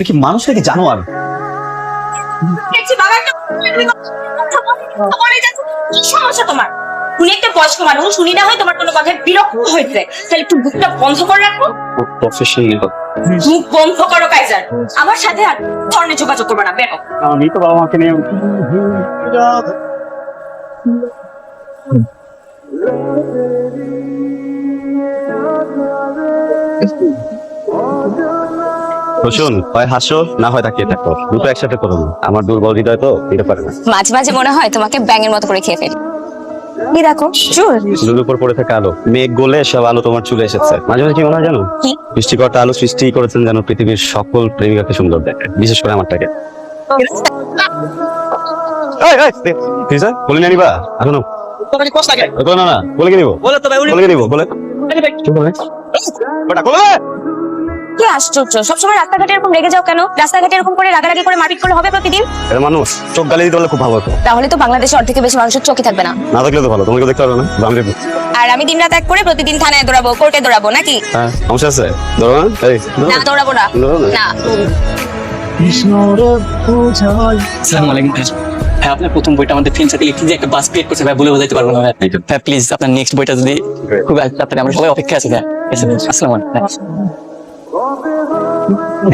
তুই কি মানুষ নাকি জানোয়ার? দেখছি বাবা একটা কি সমস্যা তোমার? উনি একটা বয়স্ক মানুষ উনি না হয় তোমার কোনো কথায় বিরক্ত হয়েছে। তাহলে একটু বুকটা বন্ধ করে রাখো। প্রফেশনাল মুখ বন্ধ করো কাইজার। আমার সাথে আর ধরনের যোগাযোগ করবে না বেরো। আমি তো বাবা মাকে নিয়ে শোন হয় হাসো না হয় তাকিয়ে থাকো। দুটো একসাথে করো না। আমার দুর্বল হৃদয় তো এটা পারে না। মাঝে মাঝে মনে হয় তোমাকে ব্যাঙের মতো করে খেয়ে ফেলি। কি দেখো চুল। চুলের উপর পড়ে থাকা আলো। মেঘ গলে সব আলো তোমার চলে এসেছে। মাঝে মাঝে কি মনে হয় জানো? সৃষ্টিকর্তা আলো সৃষ্টি করেছেন যেন পৃথিবীর সকল প্রেমিকাকে সুন্দর দেখে। বিশেষ করে আমারটাকে? বলে নিয়ে নিবা এখন? না না। বলে কি নিবো বলে তো ভাই উনি বলে কি নিবো বলে। বলে। কি আশ্চর্য। সবসময় রাস্তাঘাটে এরকম রেগে যাও কেন? রাস্তাঘাটে এরকম করে রাগারাগি করে মারপিট করলে হবে প্রতিদিন? এরা মানুষ চোখ গালি দিতে পারলে খুব ভালো হতো। তাহলে তো বাংলাদেশে অর্ধেকের বেশি মানুষের চোখই থাকবে না। না থাকলে তো ভালো তোমাকে দেখতে পারবে না আমি দেখব। আর আমি দিন রাত এক করে প্রতিদিন থানায় দৌড়াবো কোর্টে দৌড়াবো নাকি? হ্যাঁ সমস্যা আছে? ধরো না? এই না দৌড়াবো না। না। না। আসসালামু আলাইকুম ভাই। আপনার প্রথম বইটা আমাদের ফিল্ম সাথে লিখে যে একটা বাস ক্রিয়েট করছে ভাই বলে বোঝাতে পারব না ভাই। প্লিজ আপনার নেক্সট বইটা যদি খুব তাড়াতাড়ি আমরা সবাই অপেক্ষা আছি ভাই। আসসালামু আলাইকুম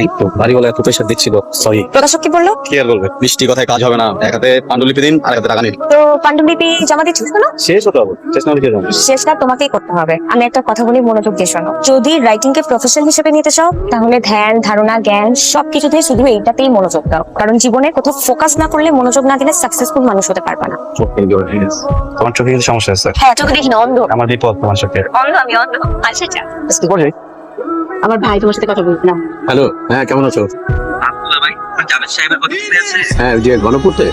এই তো বাড়িওয়ালা এত পয়সা দিচ্ছিল সরি প্রকাশক কি বলল? কি আর বলবে? বৃষ্টি কথায় কাজ হবে না এক হাতে পাণ্ডুলিপি দিন আর এক হাতে টাকা নিন। তো পাণ্ডুলিপি জমা দিচ্ছিস কেন শেষ হতে হবে শেষ না হলে কি হবে? শেষটা তোমাকেই করতে হবে। আমি একটা কথা বলি মনোযোগ দিয়ে শোনো। যদি রাইটিং কে প্রফেশন হিসেবে নিতে চাও তাহলে ধ্যান ধারণা জ্ঞান সবকিছুতে শুধু এইটাতেই মনোযোগ দাও। কারণ জীবনে কোথাও ফোকাস না করলে মনোযোগ না দিলে সাকসেসফুল মানুষ হতে পারবে না। তোমার চোখে কিছু সমস্যা আছে। হ্যাঁ চোখে দেখি না অন্ধ। আমার বিপদ তোমার চোখে। অন্ধ আমি অন্ধ। আচ্ছা আচ্ছা। কি করছে আমার ভাই তোমার সাথে কথা বলছিলাম হ্যালো হ্যাঁ কেমন আছো? হ্যাঁ ওই যে গণপুরতে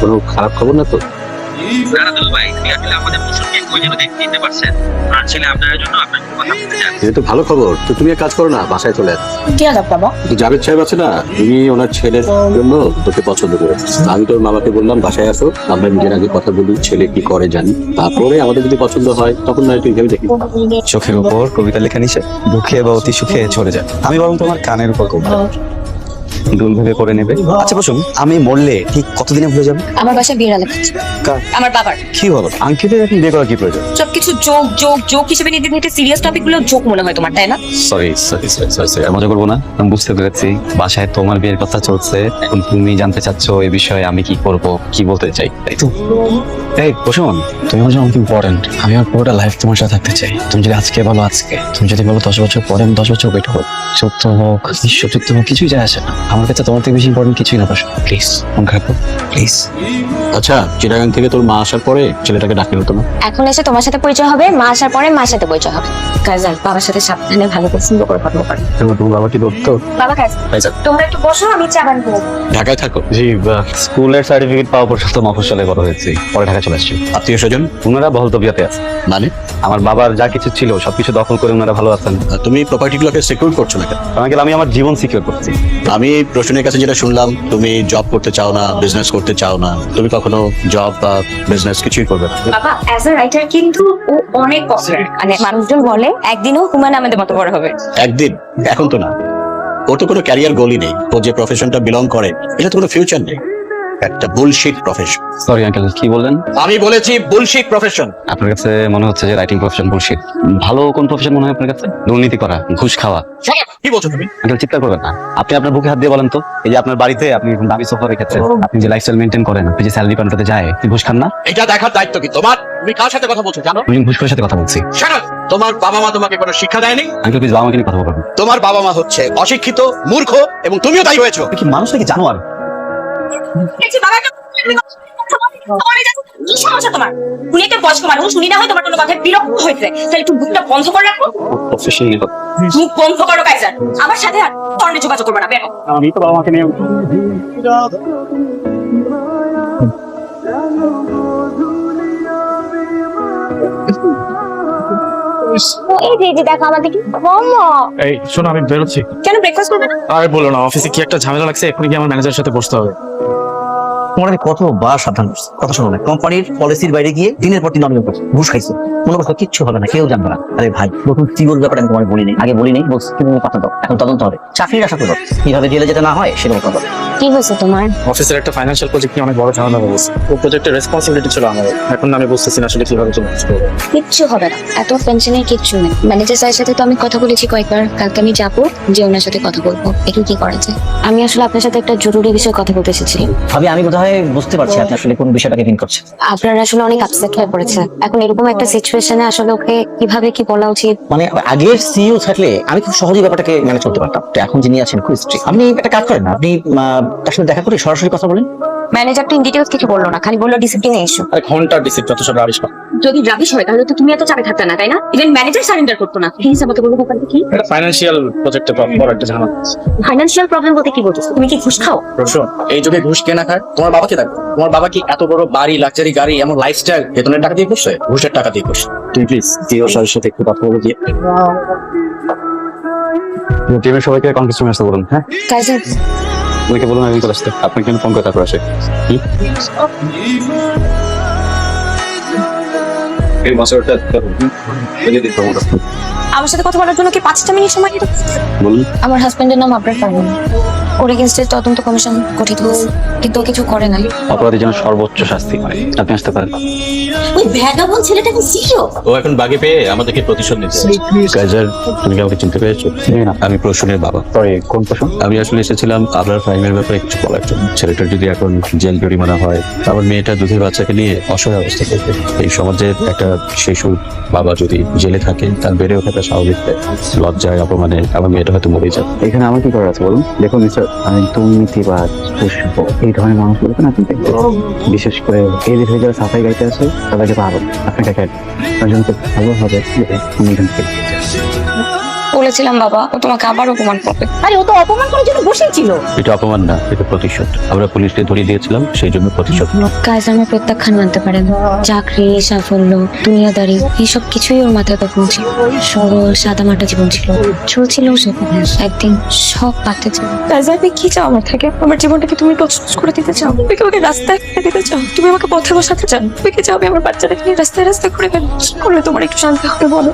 কোনো খারাপ খবর না তো? ভাই আসলে আমাদের মোশনকে কই যেন দেখতে দিতে পারছেন আর ছেলে আপনার জন্য আপনার কথা বলতে চান এটা তো ভালো খবর। তো তুমি এক কাজ করো না বাসায় চলে আসো। কি আলাপ বাবা তো জাভেদ সাহেব আছে না? তুমি ওনার ছেলের জন্য তোকে পছন্দ করে আমি তোর মামাকে বললাম বাসায় আসো আমরা নিজের আগে কথা বলি ছেলে কি করে জানি। তারপরে আমাদের যদি পছন্দ হয় তখন না তুই ভেবে দেখি। চোখের উপর কবিতা লেখা নিচে দুঃখে বা অতি সুখে চলে যায়। আমি বরং তোমার কানের উপর কবিতা। দুল ভেবে করে নেবে। আচ্ছা বসুন আমি মরলে ঠিক কতদিনে ভুলে যাবে? আমার বিয়ের আলাপ হচ্ছে। কার? আমার বাবার। কি বলো আঙ্কিতের এখন বিয়ে করা কি প্রয়োজন? সবকিছু যোগ যোগ যোগ হিসেবে নিতে নিতে সিরিয়াস টপিকগুলো যোগ মনে হয় তোমার তাই না? Sorry sorry sorry sorry sorry মজা করব না আমি বুঝতে পেরেছি। বাসায় তোমার বিয়ের কথা চলছে এখন তুমি জানতে চাচ্ছ এই বিষয়ে আমি কি করব কি বলতে চাই? তাই তো। এই বসুন। তুমি আমার জন্য অনেক ইম্পর্টেন্ট আমি আমার পুরোটা লাইফ তোমার সাথে থাকতে চাই। তুমি যদি আজকে বলো আজকে তুমি যদি বলো দশ বছর পরে আমি দশ বছর ওয়েট করব। সত্য হোক সত্যি হোক কিছুই যায় আসে না। আমার কাছে তোমার থেকে বেশি ইম্পর্টেন্ট কিছুই না বসো। প্লিজ মন খারাপ প্লিজ আচ্ছা চিটাগাং থেকে তোর মা আসার পরে ছেলেটাকে ডাকি হতো না? এখন এসে তোমার সাথে পরিচয় হবে মা আসার পরে মার সাথে পরিচয় হবে। কাজার বাবার সাথে সাবধানে ভালো করে সুন্দর করে কথা বলবে তোমার বাবা কি দত্ত? বাবা কাজ তোমরা একটু বসো আমি চা বানবো ঢাকায় থাকো। জি স্কুলের সার্টিফিকেট পাওয়া পর্যন্ত মফস্বলে বড় হয়েছে। পরে ঢাকা চলে আসছি। আত্মীয় স্বজন? ওনারা বহল তবিয়াতে আছে। মানে? আমার বাবার যা কিছু ছিল সবকিছু দখল করে ওনারা ভালো আছেন। তুমি প্রপার্টিগুলোকে সিকিউর করছ না কেন? আমি আমার জীবন সিকিউর করছি। আমি রোশনের কাছে যেটা শুনলাম তুমি জব করতে চাও না বিজনেস করতে চাও না তুমি কখনো জব বা বিজনেস কিছুই করবে না। বাবা অ্যাজ আ রাইটার কিন্তু ও অনেক পপুলার মানে মানুষজন বলে একদিনও হুমায়ুন আমাদের মতো বড় হবে। একদিন? এখন তো না। ওর তো কোনো ক্যারিয়ার গোলই নেই। ও যে প্রফেশনটা বিলং করে এটা তো কোনো ফিউচার নেই। একটা বুলশিট প্রফেশন সরি আঙ্কেল কি বললেন? আমি বলেছি বুলশিট প্রফেশন আপনার কাছে মনে হচ্ছে যে রাইটিং প্রফেশন বুলশিট ভালো কোন প্রফেশন মনে হয় আপনার কাছে? দুর্নীতি করা ঘুষ খাওয়া। কি বলছো তুমি? আঙ্কেল চিন্তা করবেন না। আপনি আপনার বুকে হাত দিয়ে বলেন তো এই যে আপনার বাড়িতে আপনি দামি সোফা রেখেছেন আপনি যে লাইফস্টাইল মেনটেন করেন আপনি যে স্যালারি যায় আপনি ঘুষ খান না? এটা দেখার দায়িত্ব কি তোমার? তুমি কার সাথে কথা বলছো জানো? আমি ঘুষ সাথে কথা বলছি। তোমার বাবা মা তোমাকে কোনো শিক্ষা দেয়নি? আঙ্কেল প্লিজ বাবা আমাকে নিয়ে কথা বলবেন। তোমার বাবা মা হচ্ছে অশিক্ষিত মূর্খ এবং তুমিও তাই হয়েছো। কি মানুষ নাকি জানোয়ার? কি সমস্যা তোমার? উনি একটা বয়স্ক মানুষ উনি না হয় তোমার কোনো কথায় বিরক্ত হয়েছে। তাহলে একটু বুকটা বন্ধ করে রাখো। মুখ বন্ধ করো কাইজার। আমার সাথে আর ধরনের যোগাযোগ করবে না বেরো। আমি তো বাবা মাকে নিয়ে যে এই যে দেখো আমাদের কি কমো এই শোনো আমি বেরোচ্ছি। কেন ব্রেকফাস্ট করবে না? আর বলো না অফিসে কি একটা ঝামেলা লাগছে? এখনই কি আমার ম্যানেজারের সাথে বসতে হবে। তোমার কতবার সাবধান করছি? কথা শোনো না কোম্পানির পলিসির বাইরে গিয়ে দিনের পর দিন অনিয়ম করছ ঘুষ খাইছো। মনে করছ কিচ্ছু হবে না কেউ জানবে না। আরে ভাই নতুন ব্যাপারে আমি তোমার বলি নাই আগে বলি নাই বলছি তুমি পাতা দাও। এখন তদন্ত হবে। চাকরির আশা করো কীভাবে জেলে যেতে না হয় সেটা কথা কি হয়েছে তোমার? অফিসের একটা ফাইন্যান্সিয়াল প্রজেক্ট নিয়ে অনেক বড় ঝামেলা হয়েছে ও প্রজেক্টের রেসপন্সিবিলিটি ছিল আমার। এখন আমি বুঝতেছি না আসলে কীভাবে চলে আসব কিচ্ছু হবে না। এত টেনশনের কিচ্ছু নেই। ম্যানেজার স্যারের সাথে তো আমি কথা বলেছি কয়েকবার। কালকে আমি যাব যে ওনার সাথে কথা বলব। একটু কি করা যায়? আমি আসলে আপনার সাথে একটা জরুরি বিষয়ে কথা বলতে এসেছি। ভাবি আমি বোধহয় বুঝতে পারছি আপনি আসলে কোন বিষয়টাকে ফিন করছেন। আপনার আসলে অনেক আপসেট হয়ে পড়েছে। এখন এরকম একটা সিচুয়েশনে আসলে ওকে কীভাবে কি বলা উচিত? মানে আগের সিইও থাকলে আমি খুব সহজেই ব্যাপারটাকে ম্যানেজ করতে পারতাম। তো এখন যিনি আছেন খুব স্ট্রিক্ট আপনি একটা কাজ করেন না আপনি আহ, তার সাথে দেখা করে সরাসরি কথা বলেন। ম্যানেজার তো ইন ডিটেলস কিছু বলল না খালি বলল ডিসিপ্লিনে ইস্যু আরে ঘণ্টার ডিসিপ্ট যত সব আবিষ্কার যদি রাবিশ হয় তাহলে তো তুমি এত চাপে থাকতে না তাই না? ইভেন ম্যানেজার সারেন্ডার করতো না। প্লিজ আমাকে বলব ব্যাপারটা কি এটা ফাইন্যান্সিয়াল প্রজেক্টে বড় একটা ঝামেলা ফাইন্যান্সিয়াল প্রবলেম বলতে কি বলছো তুমি কি ঘুষ খাও? শোন এই যুগে ঘুষ কে না খায়? তোমার বাবা কে থাকবে? তোমার বাবা কি এত বড় বাড়ি লাক্সারি গাড়ি এমন লাইফস্টাইল বেতনের টাকা দিয়ে করছে ঘুষের টাকা দিয়ে করছে তুই প্লিজ সিও স্যারের সাথে একটু কথা বলে দিয়ে টিমের সবাইকে কনফারেন্স আসতে বলুন হ্যাঁ ওইকে বলুন আমি চলে আসতে আপনাকে কেন ফোন করে তারপর আসে। কি এই মাসেরটা আমার সাথে কথা বলার জন্য কি পাঁচটা মিনিট সময় দিতে বলুন। আমার হাজবেন্ডের নাম আপনার পারবেন ওর এগেনস্টে তদন্ত কমিশন গঠিত হয়েছে। কিন্তু ও কিছু করে নাই। অপরাধী যেন সর্বোচ্চ শাস্তি হয়। আপনি আসতে পারেন। ওই ভ্যাগাবন ছেলেটা কি সিও ও এখন বাগে পেয়ে আমাদেরকে প্রতিশোধ নিতে কাইজার তুমি কি আমাকে চিনতে পেরেছ? না আমি প্রসূনের বাবা। সরি কোন প্রসূন? আমি আসলে এসেছিলাম আপনার ফাইমের ব্যাপারে কিছু বলার জন্য। ছেলেটার যদি এখন জেল জরিমানা হয় আমার মেয়েটা দুধের বাচ্চাকে নিয়ে অসহায় অবস্থা করবে এই সমাজে একটা শিশুর বাবা যদি জেলে থাকে তার বেড়ে ওঠাটা স্বাভাবিক। লজ্জায় অপমানে আমার মেয়েটা হয়তো মরে যাবে। এখানে আমার কি করার আছে বলুন? দেখুন মিস্টার আমি দুর্নীতিবাদ পুষ্প, এই ধরনের মানুষগুলোকে না আপনি দেখবেন বিশেষ করে এদের হয়ে যারা সাফাই গাইতে আছে তাদেরকে পাবেন আপনাকে তার জন্য ভালো হবে আমি এখান থেকে বলেছিলাম বাবা ও তোমাকে আবার অপমান করবে। আরে ও তো অপমান করার জন্য বসেই ছিল। এটা অপমান না এটা প্রতিশোধ। আমরা পুলিশকে ধরিয়ে দিয়েছিলাম সেই জন্য প্রতিশোধ। কাজ আমার প্রত্যাখ্যান মানতে পারেন। চাকরি সাফল্য দুনিয়াদারি এইসব কিছুই ওর মাথায় তখন ছিল। সরল সাদা মাটা জীবন ছিল। চলছিল সেখানে একদিন সব পাতে ছিল কাজের তুমি কি চাও আমার থেকে? আমার জীবনটাকে তুমি তছনছ করে দিতে চাও? তুমি কি আমাকে রাস্তায় ফেলে দিতে চাও? তুমি আমাকে পথে বসাতে চাও? তুমি কি চাও আমি আমার বাচ্চাটাকে নিয়ে রাস্তায় রাস্তায় ঘুরে গেল করলে তোমার একটু শান্তি হবে বলো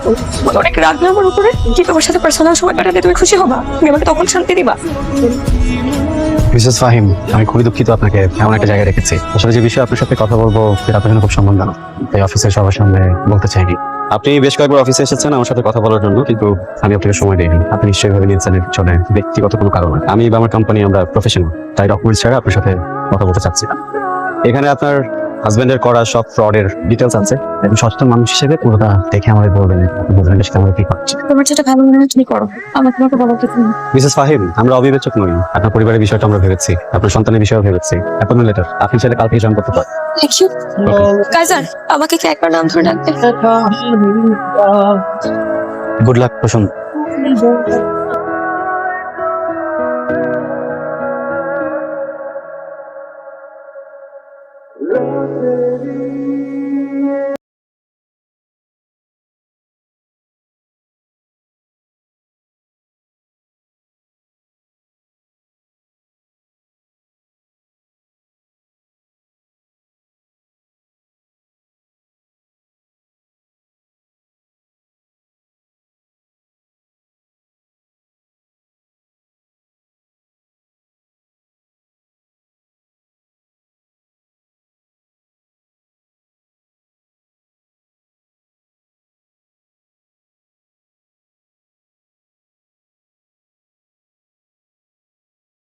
অনেক রাগ না আমার উপরে। কি তোমার সাথে পার্সোনাল সময় কাটালে তুমি খুশি হবা। তুমি আমাকে তখন শান্তি দিবা। মিসেস ফাহিম, আমি খুবই দুঃখিত আপনাকে এমন একটা জায়গায় রেখেছি। আসলে যে বিষয়ে আপনার সাথে কথা বলব, সেটা আপনার জন্য খুব সম্মানজনক। তাই অফিসের সবার সামনে বলতে চাইনি। আপনি বেশ কয়েকবার অফিসে এসেছেন আমার সাথে কথা বলার জন্য, কিন্তু আমি আপনাকে সময় দিইনি। আপনি নিশ্চয়ই ভাবে নিয়েছেন এর পিছনে ব্যক্তিগত কোনো কারণ আমি বা আমার কোম্পানি আমরা প্রফেশনাল তাই ডকুমেন্টস ছাড়া আপনার সাথে কথা বলতে চাচ্ছি এখানে আপনার হাজবেন্ডের করা সব ফ্রডের ডিটেলস আছে। একজন সচেতন মানুষ হিসেবে পুরোটা দেখে আমাদের বলবেন বুঝবেন যে আমাদের কি করছে। তোমার যেটা ভালো মনে হয় তুমি করো। আমার তোমাকে বলো কিছু নেই। মিসেস ফাহিম আমরা অবিবেচক নই। আপনার পরিবারের বিষয়টা আমরা ভেবেছি আপনার সন্তানের বিষয়েও ভেবেছি। অ্যাপয়েন্টমেন্ট লেটার আপনি চাইলে কালকে জয়েন করতে পারেন। Thank you. কাজার আমাকে কি একবার নাম ধরে ডাকবে? গুড লাক প্রশান্ত